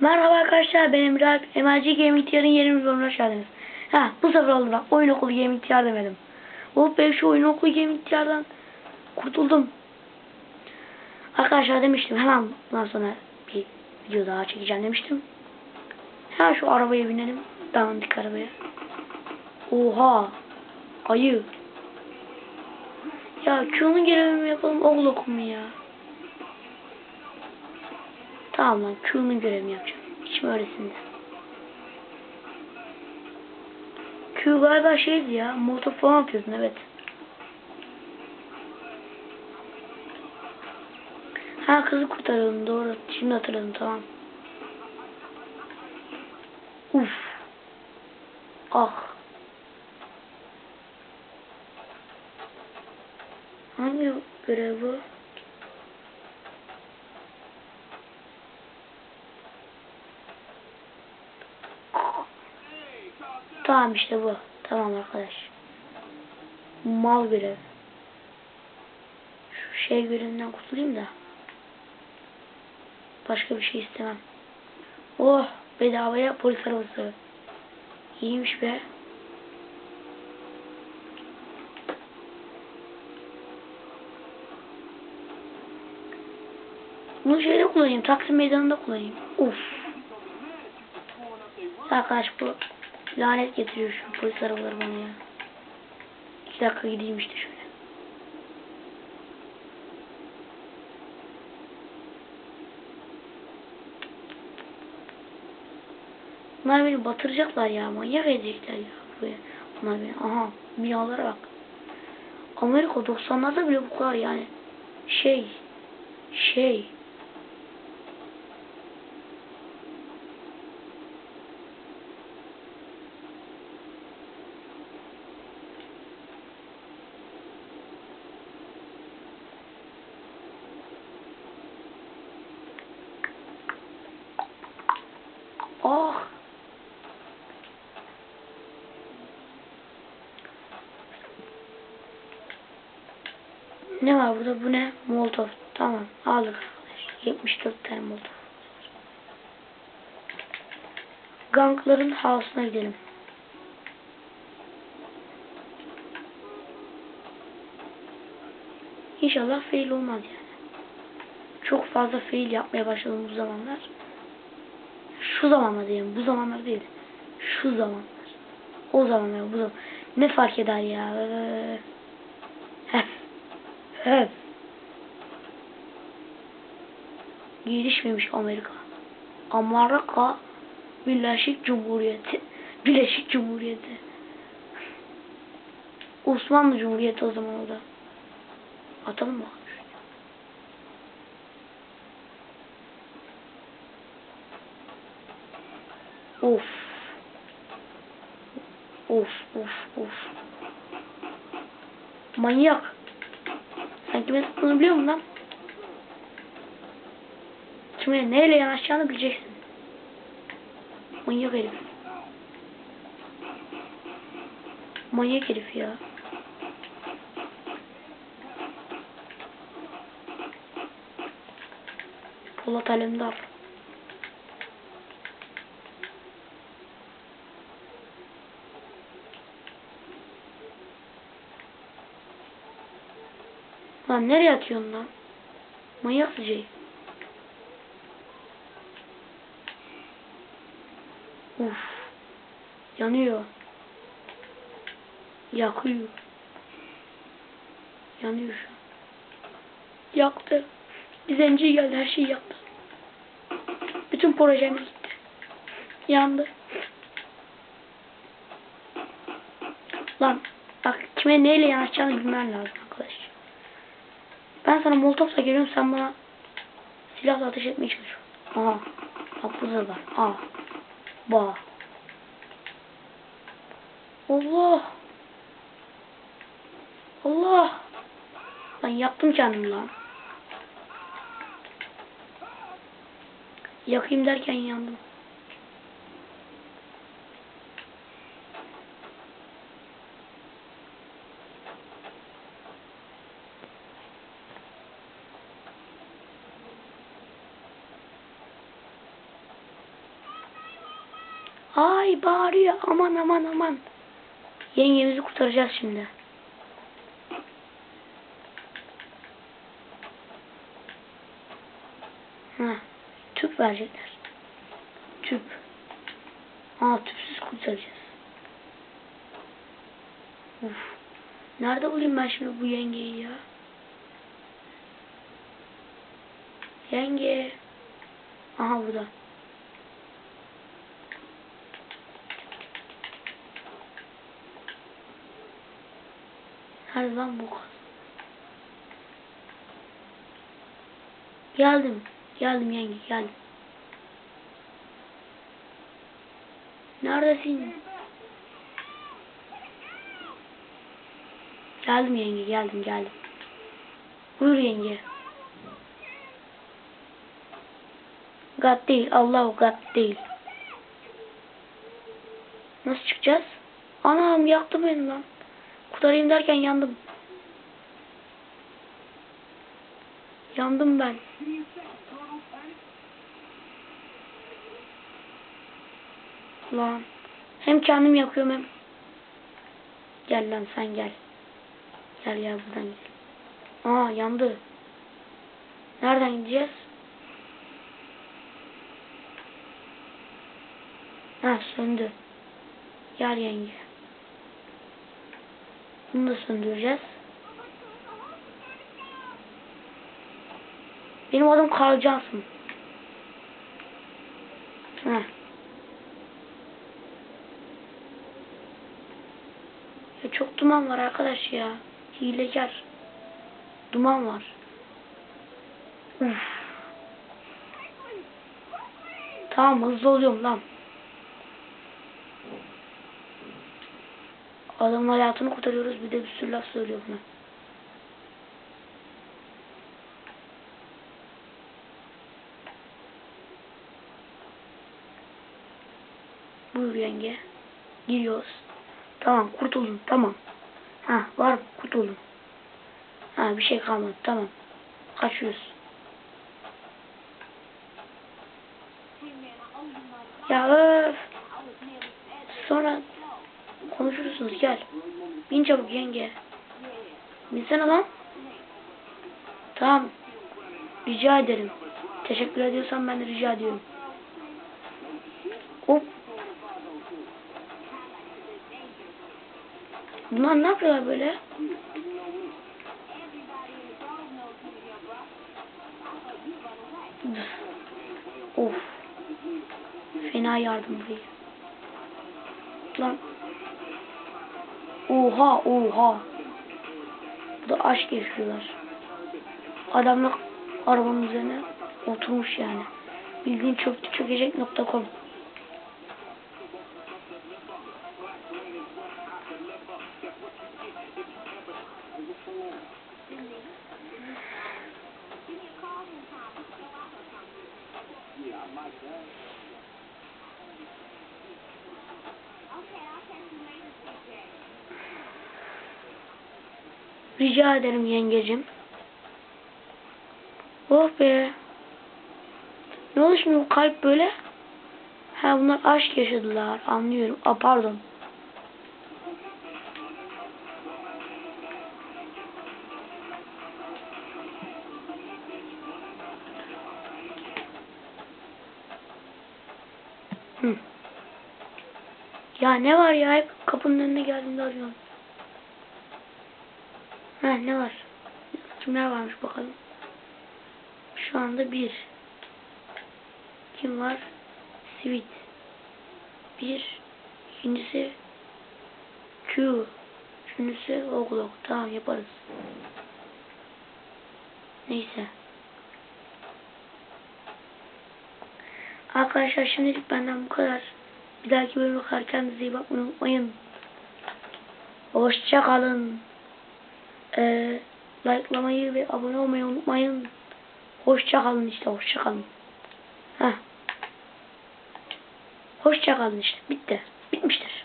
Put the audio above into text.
Merhaba arkadaşlar ben Emre Alp. MLG Gaming TR'ın yeni bir bölümüne geldiniz. Ha bu sefer oldu bak oyun okulu Gaming TR demedim. Oh be şu oyun okulu Gaming TR'dan kurtuldum. Arkadaşlar demiştim hemen bundan sonra bir video daha çekeceğim demiştim. Hemen şu arabaya binelim. Dandik arabaya. Oha. Ayı. Ya Q'nun görevimi yapalım okumu ya. Tamam lan Q'nun görevini yapacağım. Hiç mi öylesinde? Q galiba şeydi ya. Motor falan atıyordun evet. Ha kızı kurtaralım doğru. Şimdi hatırladım tamam. Uf. Ah. Hangi görev bu? Tamam işte bu. Tamam arkadaş. Mal görev. Şu şey görevinden kurtulayım da. Başka bir şey istemem. Oh bedavaya polis arabası. İyiymiş be. Bunu şeyde kullanayım. Taksim meydanında kullanayım. Uf. Arkadaş bu lanet getiriyor şu polis arabaları bana ya. İki dakika gideyim işte şöyle. Bunlar beni batıracaklar ya. Manyak edecekler ya. Bunlar beni. Aha. Miyalara bak. Amerika 90'larda bile bu kadar yani. Şey. Şey. Oh. Ne var burada? Bu ne? Molotov. Tamam. Aldık arkadaş. 74 tane molotov. Gankların house'una gidelim. İnşallah fail olmaz yani. Çok fazla fail yapmaya başladım bu zamanlar. Şu zamanlar diyeyim. Bu zamanlar değil. Şu zamanlar. O zamanlar. Bu zaman. Ne fark eder ya? Heh. Heh. Gelişmemiş Amerika. Amerika Birleşik Cumhuriyeti. Birleşik Cumhuriyeti. Osmanlı Cumhuriyeti o zaman o da. Atalım mı? Of. Of of of. Manyak. Sen kime sıktığını biliyor musun lan? Şimdi neyle yanaşacağını bileceksin. Manyak herif. Manyak herif ya. Polat Alemdar. Lan nereye atıyorsun lan? Manyak sıcayı. Uf. Yanıyor. Yakıyor. Yanıyor şu an. Yaktı. Bir zenci geldi her şeyi yaktı. Bütün projemiz gitti. Yandı. Lan bak kime neyle yanaşacağını bilmen lazım. Ben sana molotofla geliyorum sen bana silahla ateş etmeye çalışıyorsun. Aha. Bak burada var. Aa. Ba. Allah. Allah. Ben yaptım kendimi lan. Yakayım derken yandım. Ay bağırıyor. Aman aman aman. Yengemizi kurtaracağız şimdi. Ha, tüp verecekler. Tüp. Aa tüpsüz kurtaracağız. Uf. Nerede bulayım ben şimdi bu yengeyi ya? Yenge. Aha burada. Nerede lan bu? Geldim. Geldim yenge geldim. Neredesin? Geldim yenge geldim geldim. Buyur yenge. God değil. Allah God değil. Nasıl çıkacağız? Anam yaktı beni lan. Kurtarayım derken yandım. Yandım ben. Lan. Hem kendim yakıyorum hem. Gel lan sen gel. Gel gel buradan gel. Aa yandı. Nereden gideceğiz? Ha söndü. Gel yenge. Bunu da söndüreceğiz. Benim adım Carl Johnson. Heh. Ya çok duman var arkadaş ya. Hilekar. Duman var. Uf. Tamam hızlı oluyorum lan. Adamın hayatını kurtarıyoruz bir de bir sürü laf söylüyor buna. Buyur yenge. Giriyoruz. Tamam kurtuldum tamam. Ha var kurtuldum. Ha bir şey kalmadı tamam. Kaçıyoruz. Ya. Sonra konuşursunuz gel. Bin çabuk yenge. Binsene lan. Tamam. Rica ederim. Teşekkür ediyorsan ben de rica ediyorum. Hop. Bunlar ne yapıyorlar böyle? Of. Fena yardım burayı. Lan. Oha oha. Bu da aşk yaşıyorlar. Adamlar arabanın üzerine oturmuş yani. Bildiğin çöktü çökecek.com Rica ederim yengecim. Oh be. Ne oldu şimdi bu kalp böyle? Ha bunlar aşk yaşadılar. Anlıyorum. Aa pardon. Hı. Ya ne var ya? Hep kapının önüne geldiğinde arıyorum. Ne var? Kimler varmış bakalım. Şu anda bir. Kim var? Sweet. Bir. İkincisi Q. Üçüncüsü O'Clock. Tamam yaparız. Neyse. Arkadaşlar şimdilik benden bu kadar. Bir dahaki bölüme kadar kendinize iyi bakmayı unutmayın. Hoşça Ee, likelamayı ve abone olmayı unutmayın. Hoşça kalın işte hoşça kalın. Heh. Hoşça kalın işte bitti. Bitmiştir.